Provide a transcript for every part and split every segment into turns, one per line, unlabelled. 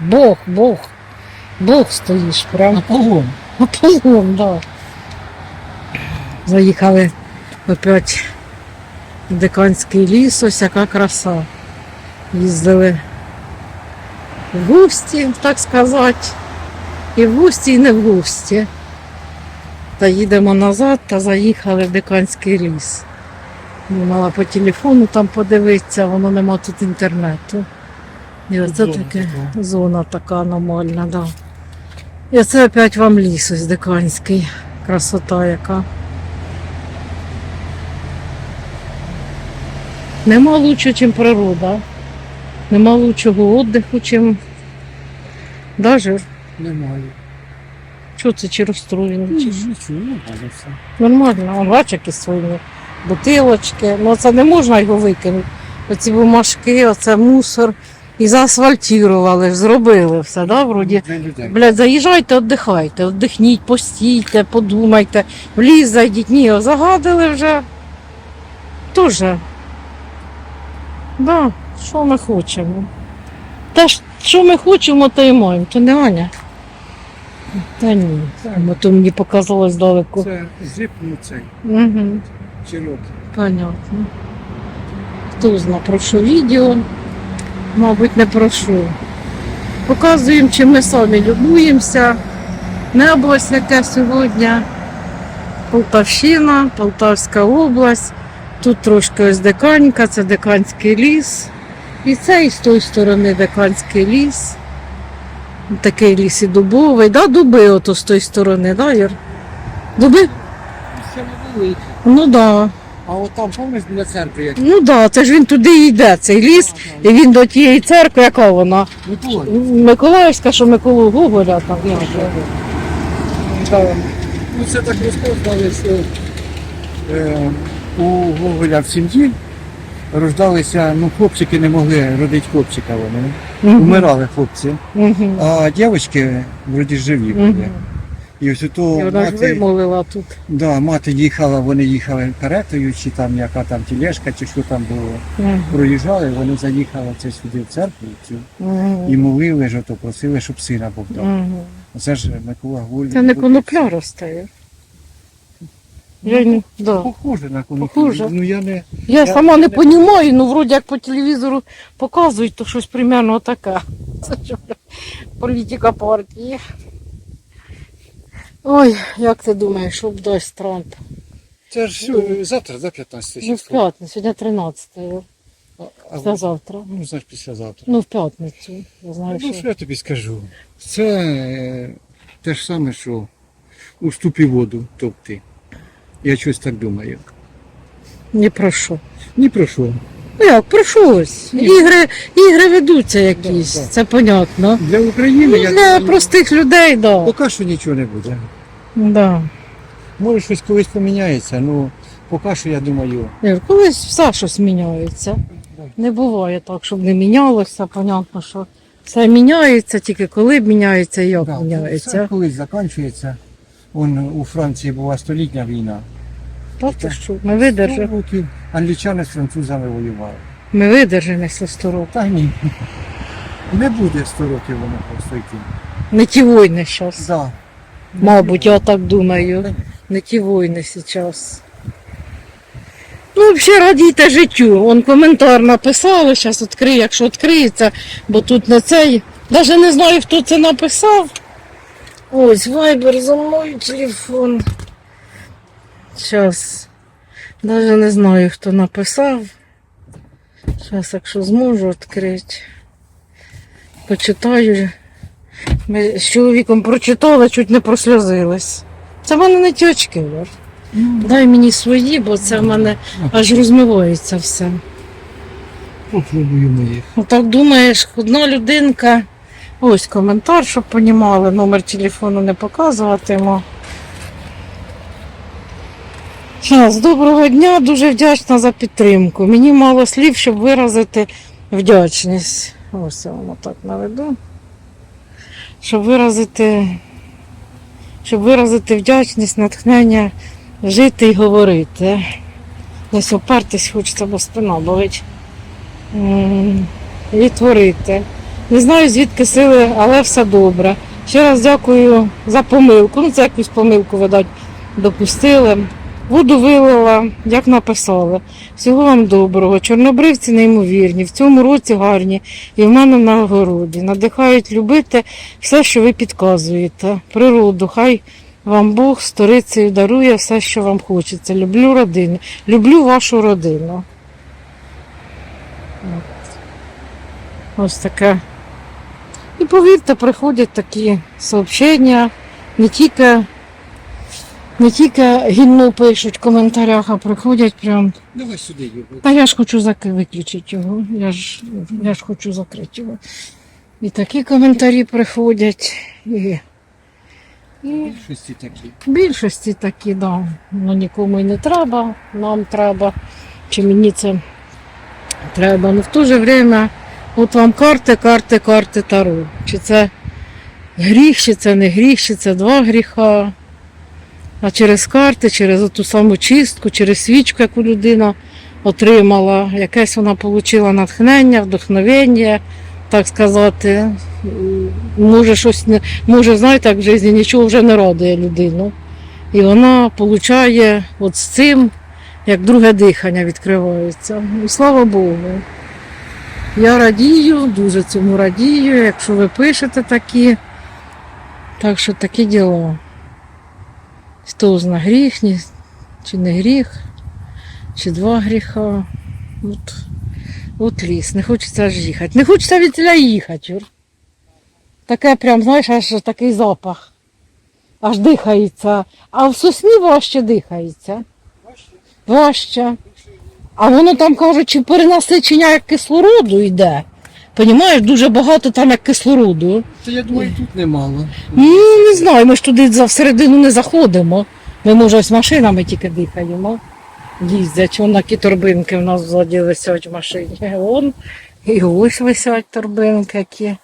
Бог, Бог. Бог стоїш прям.
Аполлон.
Аполлон, да. Заїхали опять в Диканський ліс, ось яка краса. Їздили в гості, так сказати. І в гості, і не в гості. Та їдемо назад та заїхали в Диканський ліс. Думала по телефону там подивитися, воно нема тут інтернету. І оце таке зона така аномальна, да. І це опять вам ліс ось диканський. Красота яка. Нема лучше, ніж природа. Нема лучшого віддиху, чим даже.
Немає.
Чого це чи розстроєно? Чи...
нічого, ну, все.
Нормально, он бачиш, які свої бутилочки. Ну це не можна його викинути. Оці бумажки, оце мусор. І заасфальтували, зробили все, да, вроді. Блядь, заїжджайте, віддихайте, віддихніть, постійте, подумайте, в ліс зайдіть. Ні, загадили вже. Тоже. Да, що ми хочемо. Те, що ми хочемо, то і маємо, то не Аня. Та ні, бо то мені показалось далеко.
Це зип, ну цей,
Угу, понятно. Хто зна про що відео? Мабуть, не про що. Показуємо, чим ми самі любуємося. Небо ось яке сьогодні. Полтавщина, Полтавська область. Тут трошки ось Диканька, це Диканський ліс. І це і з тої сторони Диканський ліс. Такий ліс і дубовий. Да, дуби ото з тої сторони, да, Юр? Дуби? Ну так. Да.
А от там, помниш, біля церкви, як
Ну так, да, це ж він туди йде, цей ліс. І він до тієї церкви, яка вона?
Миколай.
Миколаївська, що Миколу Гоголя там.
Да, да. Ну, це так розповідали, що е, у Гоголя в сім'ї рождалися, ну, хлопчики не могли родити хлопчика вони.
Мгм.
Умирали хлопці,
Мгм.
а дівчатки вроді живі були.
Мгм.
І ось
І
то
вона ж
мати,
вимолила тут.
да, мати їхала, вони їхали каретою, чи там яка там тележка, чи що там було.
Мгм.
Проїжджали, вони заїхали це сюди в церкву цю,
Мгм.
і молили ж, ото просили, щоб сина Бог дав.
Мгм.
Це ж Микола Гуль.
Це не конопля росте. Я, не, да.
Похоже на коноплю.
Похоже.
Ну я не.
я
Я-
сама не розумію, ну вроді як по телевізору показують, то щось примерно таке. Це ж політика партії. Ой, як ти думаєш, що б дасть Трамп?
Це ж сьо- завтра, за 15
Ну, в
число.
п'ятницю, сьогодні 13
А, а,
Це завтра.
ну, знаєш, післязавтра.
Ну, в п'ятницю. Я знаю,
Ну,
що.
що я тобі скажу? Це е, те ж саме, що у ступі воду товкти. Я щось так думаю.
Ні про що.
Ні про що.
Ну як, про щось. Ігри, ігри ведуться якісь,
Да, да.
це понятно.
Для України
Ну,
я
для
думаю,
простих людей. Да.
поки що нічого не буде.
Да.
Може щось колись поміняється, ну поки що я думаю.
Ні, Колись все щось міняється. Не буває так, щоб не мінялося. Понятно, що все міняється, тільки коли міняється і як
да,
міняється.
колись закінчується. Вон у Франції була столітня війна.
Так, то що, ми видержимо.
років англічани з французами воювали.
Ми видержимо, якщо 100 років.
Та ні. Не буде 100 років воно просто йти.
Не ті війни зараз.
Да.
Мабуть, я так думаю. Не ті війни зараз. Ну, взагалі радійте життю. Он коментар написали, зараз відкрию, якщо відкриється, бо тут не цей. Навіть не знаю, хто це написав. Ось, вайбер за мною телефон. Зараз. Навіть не знаю, хто написав. Зараз, якщо зможу відкрити. Почитаю. Ми з чоловіком прочитали, чуть не просльозились. Це в мене не ті очки, Дай мені свої, бо це в мене аж розмивається все.
Попробуємо їх.
Отак думаєш, одна людинка. Ось коментар, щоб понімали, номер телефону не показуватиму. Щас, доброго дня, дуже вдячна за підтримку. Мені мало слів, щоб виразити вдячність. Ось я вам так наведу. Щоб виразити, щоб виразити вдячність, натхнення жити і говорити. Десь опертись хочеться, бо спина болить. І творити. Не знаю звідки сили, але все добре. Ще раз дякую за помилку. Ну, це якусь помилку, видать, допустили. Воду вилила, як написали. Всього вам доброго. Чорнобривці неймовірні, в цьому році гарні і в мене на огороді. Надихають любити все, що ви підказуєте. Природу, хай вам Бог сторицею дарує все, що вам хочеться. Люблю родину. Люблю вашу родину. Ось таке. І повірте, приходять такі сообщення, не тільки, не тільки гімну пишуть в коментарях, а приходять прям.
Давай сюди його.
Та я ж хочу зак- виключити його. Я ж, я ж хочу закрити його. І такі коментарі приходять. І, і
Щось такі.
більшості такі, да. Ну нікому й не треба, нам треба. Чи мені це треба. Ну в то же время, от вам карти, карти, карти Таро. Чи це гріх, чи це не гріх, чи це два гріха. А через карти, через ту саму чистку, через свічку, яку людина отримала, якесь вона отримала натхнення, вдохновення, так сказати. Може, щось не, може, знаєте, як в житті нічого вже не радує людину. І вона отримує от з цим, як друге дихання відкривається. І слава Богу. Я радію, дуже цьому радію, якщо ви пишете такі. Так що такі діла. Хто зна гріх, чи не гріх, чи два гріха. От, от ліс, не хочеться аж їхати. Не хочеться від тіля їхати. Таке прям, знаєш, аж такий запах. Аж дихається. А в сосні важче дихається. Важче. А воно там кажуть, чи перенасичення як кислороду йде. Понімаєш, дуже багато там як кислороду.
Та я думаю, тут немало.
Ну, не знаю, ми ж туди за всередину не заходимо. Ми, може, ось машинами тільки дихаємо. Їздять, вон такі торбинки в нас ззаді висять в машині. Вон, і ось висять торбинки які.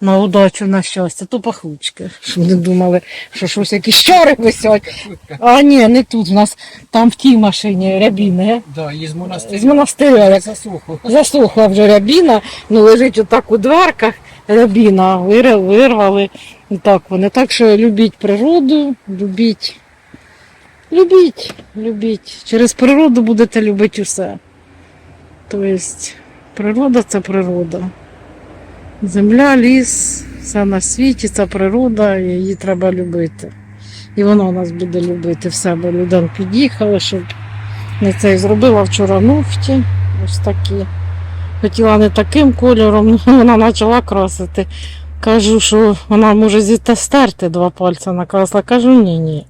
На удачу, на щастя, то пахучки. Щоб не думали, що щось якісь щори висять. А ні, не тут. У нас там в тій машині рябіни.
Да, із
З
монастиря.
монастиря, як. Засохла вже рябіна, ну лежить отак у дверках рябіна, вирвали. І так вони. Так що любіть природу, любіть, любіть, любіть. Через природу будете любити усе. Тобто природа це природа. Земля, ліс, все на світі, це природа, її треба любити. І вона нас буде любити. Все, бо людям під'їхали, щоб не це зробила вчора ногті. Ось такі. Хотіла не таким кольором, але вона почала красити. Кажу, що вона може зіте стерти два пальця накрасила. Кажу, ні, ні.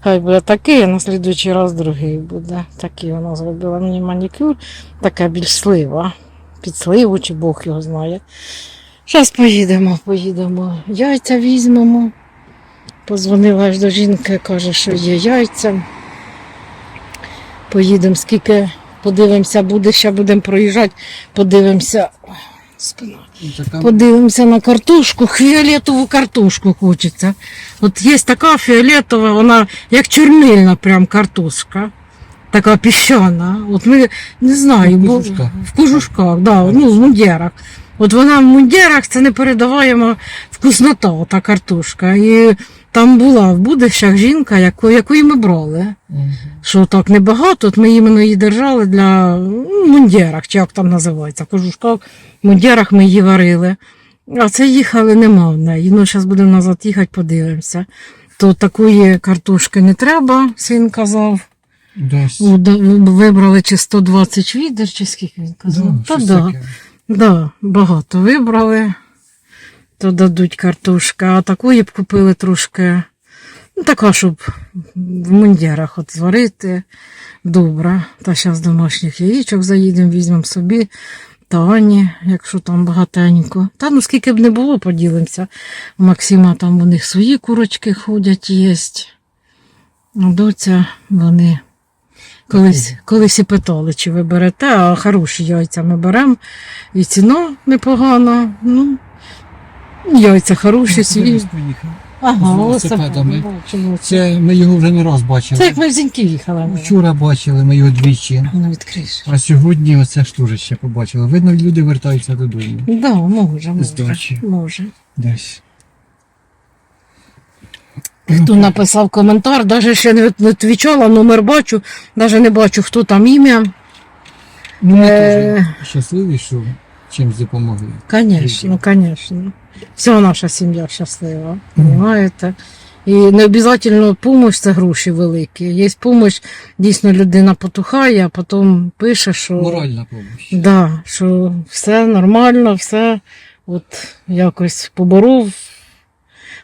Хай буде такий, а на слідуючий раз другий буде. Такий вона зробила мені манікюр, така більш слива. Під сливу, чи Бог його знає. Зараз поїдемо, поїдемо. Яйця візьмемо. Позвонила аж до жінки, каже, що є яйця. Поїдемо, скільки подивимося, буде, ще будемо проїжджати, подивимося. Спина. Подивимося на картошку, фіолетову картошку хочеться. От є така фіолетова, вона як чорнильна прям картошка. Така піщана. От ми не знаю, бо в кожушках, да, ну, в мундірах. От вона в мундірах це непередаваємо вкуснота, та картошка. І там була в будищах жінка, яку, якої ми брали
Мгм.
що так небагато, от ми іменно її держали для ну, мундірах, чи як там називається, в кожушках, в мундірах ми її варили. А це їхали, нема в неї. Ну, зараз будемо назад їхати, подивимося. То такої картошки не треба, син казав.
Десь.
Вибрали чи 120 відер, чи скільки він казав.
Да,
Та да.
таке.
Да, багато вибрали, то дадуть картошка, а такої б купили трошки, ну така, щоб в мундірах от зварити. Добре. Та зараз домашніх яєчок заїдемо, візьмемо собі. Та Ані, якщо там багатенько. Та ну скільки б не було, поділимося. У Максима там у них свої курочки ходять, єсть. Доця вони колись, колись і питали, чи ви берете, а хороші яйця ми беремо. І ціна непогана. Ну, яйця хороші, свіжі. Ага,
з
велосипедом.
велосипедами.
Це,
ми його вже не раз бачили.
це як ми в Зіньки їхали.
Вчора бачили ми його двічі.
Ну, відкриш.
А сьогодні оце ж теж ще побачили. Видно, люди вертаються додому.
Да, може, може.
дачі.
Може.
Десь.
Хто написав коментар, навіть ще не не відвічала, номер бачу, навіть не бачу, хто там ім'я.
Ну, ми
Е.
теж щасливі, що чимось допомогли.
Звісно, звісно. Вся наша сім'я щаслива, розумієте? І не обов'язково допомога це гроші великі. Є допомога, дійсно людина потухає, а потім пише, що,
Моральна допомога.
да, що все нормально, все от якось поборов,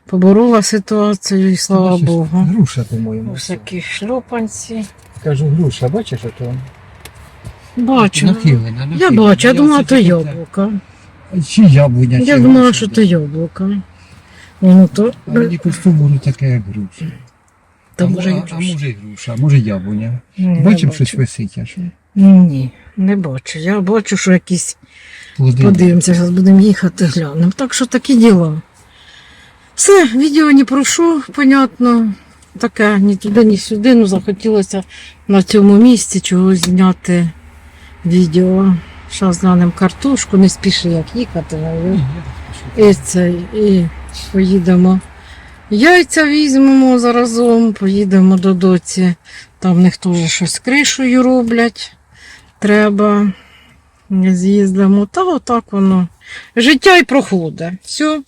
поборола ситуацію, і слава
Бачиш,
Богу.
Груша, по-моєму.
Всякі шльопанці.
Кажу, груша, бачиш, а то
Бачу.
нахилена.
Я бачу, я думала, то
таке- Чи яблуня, чи
Я думала, що
да.
то яблуко. Воно то.
А мені костюм таке, як груша.
Та
а,
може і
а, а
груша.
може і груша, а може яблуня.
Ні, не
Бачив,
бачу.
щось висить аж.
Ні, не бачу. Я бачу, що якісь
Плоди.
подивимося, зараз будемо їхати, глянемо. Так що такі діла. Все, відео не прошу, понятно. Таке ні туди, ні сюди. Ну, захотілося на цьому місці чогось зняти відео. Зараз глянемо картошку, не спіши як їхати. І це, і поїдемо. Яйця візьмемо заразом, поїдемо до доці. Там в них теж щось з кришею роблять. Треба. З'їздимо. Та отак воно. Життя й проходить. Все.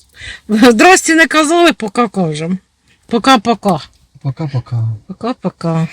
Здрасті не казали, пока кажемо. Пока-пока.
Пока-пока.
Пока-пока.